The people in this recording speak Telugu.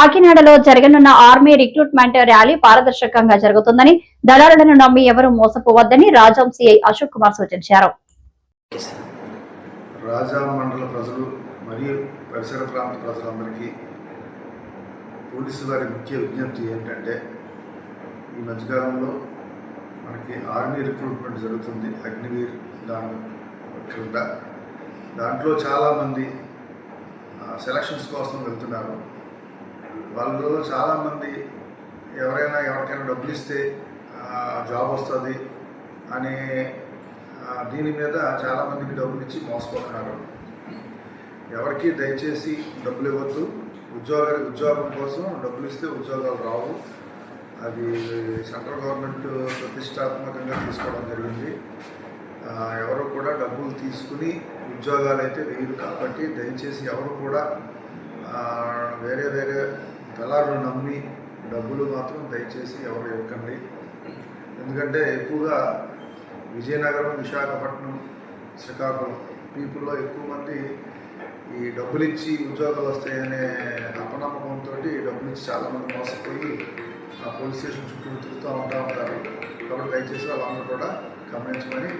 కాకినాడలో జరగనున్న ఆర్మీ రిక్రూట్మెంట్ ర్యాలీ పారదర్శకంగా జరుగుతుందని దళారులను నమ్మి ఎవరూ మోసపోవద్దని రాజాం సిఐ అశోక్ కుమార్ సూచించారు. రాజా మండల ప్రజలు మరియు పరిసర ప్రాంత ప్రజలందరికీ పోలీసు వారి ముఖ్య విజ్ఞప్తి ఏంటంటే ఈ మధ్యకాలంలో మనకి ఆర్మీ రిక్రూట్మెంట్ జరుగుతుంది అగ్నివీర్ దాని క్రింద. దాంట్లో చాలామంది సెలక్షన్స్ కోసం వెళ్తున్నారు. వాళ్ళు చాలామంది ఎవరైనా ఎవరికైనా డబ్బులు ఇస్తే జాబ్ వస్తుంది అనే దీని మీద చాలామందికి డబ్బులు ఇచ్చి మోసపోతున్నారు. ఎవరికి దయచేసి డబ్బులు ఇవ్వద్దు. ఉద్యోగ ఉద్యోగం కోసం డబ్బులు ఇస్తే ఉద్యోగాలు రావు. అది సెంట్రల్ గవర్నమెంట్ ప్రతిష్టాత్మకంగా తీసుకోవడం జరిగింది. ఎవరు కూడా డబ్బులు తీసుకుని ఉద్యోగాలు అయితే వేయదు కాబట్టి దయచేసి ఎవరు కూడా వేరే వేరే దళారులు నమ్మి డబ్బులు మాత్రం దయచేసి ఎవరు ఇవ్వకండి. ఎందుకంటే ఎక్కువగా విజయనగరం విశాఖపట్నం శ్రీకాకుళం పీపుల్లో ఎక్కువ మంది ఈ డబ్బులు ఇచ్చి ఉద్యోగాలు వస్తాయనే అపనమ్మకంతో డబ్బులు ఇచ్చి చాలామంది మోసపోయి ఆ పోలీస్ స్టేషన్ చుట్టూ తిరుగుతూ ఉంటా ఉంటారు. కాబట్టి దయచేసి వాళ్ళందరూ కూడా గమనించమని